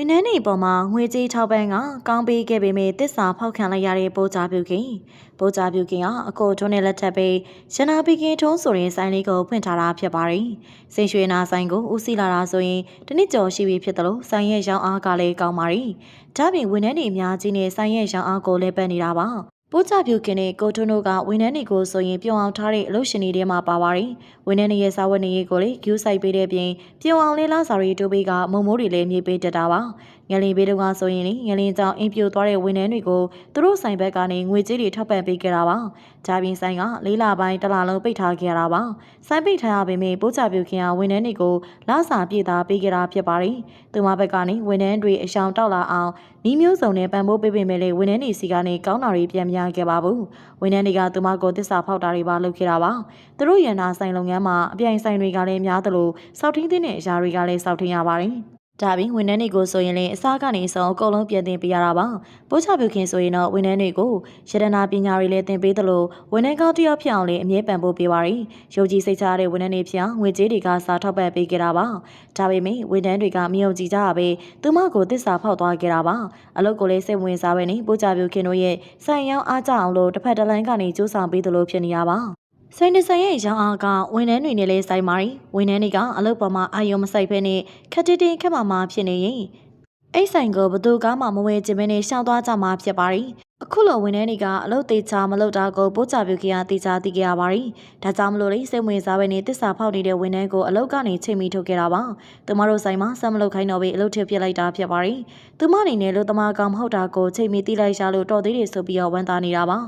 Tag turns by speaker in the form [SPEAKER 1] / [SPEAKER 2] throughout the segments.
[SPEAKER 1] ဝန်ထမ်းတွေပေါ်မှာငွေကြေးထောက်ပံ့ကကောင်းပေးခဲ့ပေမဲ့တစ္ဆာဖောက်ခံလိုက်ရတဲ့ပိုးကြပြုခင်ပိုးကြပြုခင်ကအကိုထွန်းနဲ့လက်ထပ်ပြီးရနာပီကင်ထုံးဆိုတဲ့ဆိုင်လေးကိုဖွင့်ထားတာဖြစ်ပါတယ်။စိန်ရွှေနာဆိုင်ကိုဦးစီးလာတာဆိုရင်တစ်နှစ်ကျော်ရှိပြီဖြစ်တယ်လို့ဆိုင်ရဲ့ရောင်းအားကလည်းကောင်းပါတယ်။ဒါပြင်ဝန်ထမ်းတွေအများကြီးနဲ့ဆိုင်ရဲ့ရောင်းအားကိုလည်းပတ်နေတာပါ။ ပိုးကြပြုခင်နဲ့ကိုထွန်းတို့ကဝန်ထမ်းတွေကိုဆိုရင်ပြုံအောင်ထားတဲ့အလုပ်ရှင်တွေထဲမှာပါပါတယ်။ဝန်ထမ်းတွေရဲ့စာဝတ်နေရေးကိုလည်းကျူးဆိုင်ပေးတဲ့ပြင်ပြုံအောင်လေးလားစာရီတိုးပေးကမုံမိုးတွေလည်းမြေပေးတတ်တာပါ။ငလင်ပေးတော့ကဆိုရင်လေငလင်ကြောင့်အင်ပြိုသွားတဲ့ဝန်ထမ်းတွေကိုသူတို့ဆိုင်ဘက်ကနေငွေကြေးတွေထောက်ပံ့ပေးကြတာပါ။ဂျာပင်ဆိုင်ကလေးလပိုင်းတစ်လလုံးပိတ်ထားခဲ့ရတာပါ။ဆိုင်ပိတ်ထားရပေမဲ့ပိုးကြပြုခင်ကဝန်ထမ်းတွေကိုလစာပြေတာပေးကြတာဖြစ်ပါတယ်။သူမဘက်ကနေဝန်ထမ်းတွေအရှောင်တောက်လာအောင် ဤမျိုးစုံနဲ့ပံ့ပိုးပေးပေမဲ့လေဝန်ထမ်းတွေစီကနေကောင်းတာတွေပြန်များခဲ့ပါဘူး။ဝန်ထမ်းတွေကသူမကိုတစ္ဆာဖောက်တာတွေပါလုပ်ခဲ့တာပါ။သူတို့ရန်နာဆိုင်လုပ်ငန်းမှာအပြိုင်ဆိုင်တွေကလည်းများသလိုစောက်ထင်းတဲ့အရာတွေကလည်းစောက်ထင်းရပါတယ်။ ဒါပြင်ဝန်ထမ်းတွေကိုဆိုရင်လည်းအစားကနေဆုံးအကုန်လုံးပြင်သင်ပေးရတာပါ။ပို့ချပြုခင်ဆိုရင်တော့ဝန်ထမ်းတွေကိုရတနာပညာတွေလည်းသင်ပေးသလိုဝန်ထမ်းကောင်းတစ်ယောက်ဖြစ်အောင်လည်းအမြဲပံ့ပိုးပေးပါရယ်။ယုံကြည်စိတ်ချတဲ့ဝန်ထမ်းတွေဖြစ်အောင်ငွေကြေးတွေကစားထောက်ပံ့ပေးကြတာပါ။ဒါပေမဲ့ဝန်ထမ်းတွေကမယုံကြည်ကြရပဲသူမကိုတစ္ဆာဖောက်သွားကြတာပါ။အလုပ်ကိုလည်းစိတ်ဝင်စားပဲနေပို့ချပြုခင်တို့ရဲ့ဆိုင်ရောင်းအားကြအောင်လို့တစ်ဖက်တစ်လိုင်းကနေစူးစမ်းပေးသလိုဖြစ်နေရပါ။ ဆိုင်နေဆိုင်ရဲ့ရောင်းအားကဝန်ထမ်းတွေနဲ့လည်းဆိုင်ပါရီဝန်ထမ်းတွေကအလုပ်ပေါ်မှာအာရုံမစိုက်ဖဲနဲ့ခက်တင်းတင်းခက်မာမာဖြစ်နေရင်အိတ်ဆိုင်ကိုဘသူကမှမဝဲခြင်းမနဲ့ရှောင်သွားကြမှာဖြစ်ပါရီ အခုလိုဝန်ထမ်းတွေကအလုပ်သေးချာမလုပ်တာကိုပို့ချပြုခင်ကတေချာသိကြရပါရီဒါကြောင့်မလို့လေစိတ်ဝင်စားပဲနေတစ္ဆာဖောက်နေတဲ့ဝန်ထမ်းကိုအလုပ်ကနေချိန်မိထုတ်ခဲ့တာပါသူမတို့ဆိုင်မှာဆက်မလုပ်ခိုင်းတော့ပဲအလုပ်ထစ်ပြစ်လိုက်တာဖြစ်ပါရီသူမအနေနဲ့လူသမားကောင်မဟုတ်တာကိုချိန်မိတိလိုက်ရှာလို့တော်သေးတယ်ဆိုပြီးတော့ဝန်သားနေတာပါ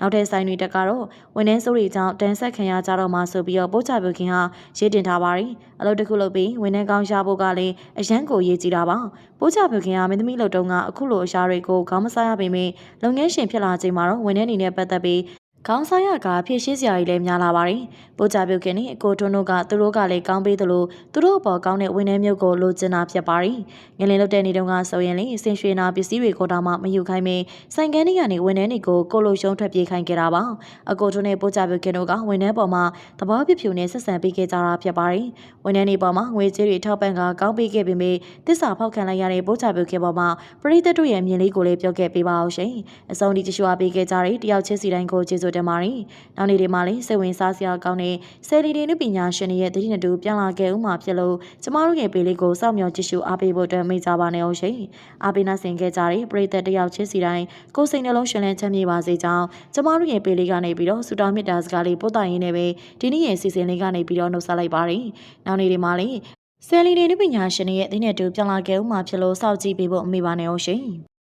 [SPEAKER 1] နောက်ထပ်ဆိုင်တွေတက်ကတော့ဝန်ထမ်းစိုးတွေကြောင့်တန်ဆက်ခံရကြတော့မှဆိုပြီးတော့ပို့ချပြုခင်ဟာရေးတင်ထားပါရီအလုပ်တစ်ခုလုပ်ပြီးဝန်ထမ်းကောင်းရှာဖို့ကလည်းအရန်ကိုရေးကြည့်တာပါပို့ချပြုခင်ဟာမင်းသမီးလုပ်တုန်းကအခုလိုအရာတွေကိုခေါင်းမစားရပေမဲ့လုပ်ငန်းရှင်ဖြစ်လာချိန်မှာတော့ဝန်ထမ်းတွေနဲ့ပတ်သက်ပြီး ခေါင်းဆိုင်ရကဖြည့်ရှင်းစရာကြီးလည်းများလာပါတယ်။ပို့ကြပြုတ်ခင်နဲ့အကိုထွန်းတို့ကသူတို့ကလည်းကောင်းပေးသလိုသူတို့အပေါ်ကောင်းတဲ့ဝန်ထမ်းမျိုးကိုလိုချင်တာဖြစ်ပါတယ်။ငလင်လုတ်တဲ့နေတုန်းကဆိုရင်လေအစင်ရွှေနာပစ္စည်းတွေကိုတောင်မှမယူခိုင်းမင်းဆိုင်ကန်းတွေကနေဝန်ထမ်းတွေကိုကိုလိုရှုံးထွက်ပြေးခိုင်းခဲ့တာပါ။အကိုထွန်းနဲ့ပို့ကြပြုတ်ခင်တို့ကဝန်ထမ်းပေါ်မှာသဘောပြဖြူနဲ့ဆက်ဆံပေးခဲ့ကြတာဖြစ်ပါတယ်။ဝန်ထမ်းတွေပေါ်မှာငွေကြေးတွေထောက်ပံ့ကကောင်းပေးခဲ့ပေမဲ့တစ္ဆာဖောက်ခံလိုက်ရတဲ့ပို့ကြပြုတ်ခင်ပေါ်မှာပရိသတ်တို့ရဲ့မြင်လေးကိုလည်းပြောခဲ့ပေးပါအောင်ရှင်။အဆုံးဒီတရှိုးအပေးခဲ့ကြတဲ့တယောက်ချင်းစီတိုင်းကိုကျေးဇူးတင်ပါတယ်။နောက်နေ့တွေမှာလည်းစိတ်ဝင်စားစရာကောင်းတဲ့ဆယ်လီတွေနုပညာရှင်တွေရဲ့တတိနတူပြန်လာခဲ့ဦးမှာဖြစ်လို့ကျမတို့ရဲ့ပေးလေးကိုစောင့်မျှော်ကြည့်ရှုအားပေးဖို့အတွက်မိတ်ကြပါနဲ့အောင်ရှင်။အားပေးနာဆင်ခဲ့ကြတဲ့ပရိသတ်တယောက်ချင်းစီတိုင်းကိုယ်စိတ်နှလုံးရှင်လန်းချမ်းမြေပါစေကြောင်းကျမတို့ရဲ့ပေးလေးကနေပြီးတော့စူတောင်းမြတ်တာစကားလေးပို့တိုင်ရင်းနဲ့ပဲဒီနေ့ရဲ့စီစဉ်လေးကနေပြီးတော့နှုတ်ဆက်လိုက်ပါတယ်။နောက်နေ့တွေမှာလည်းဆယ်လီတွေနုပညာရှင်တွေရဲ့အသင်းနဲ့တူပြန်လာခဲ့ဦးမှာဖြစ်လို့စောင့်ကြည့်ပေးဖို့အမိပါနဲ့အောင်ရှင်။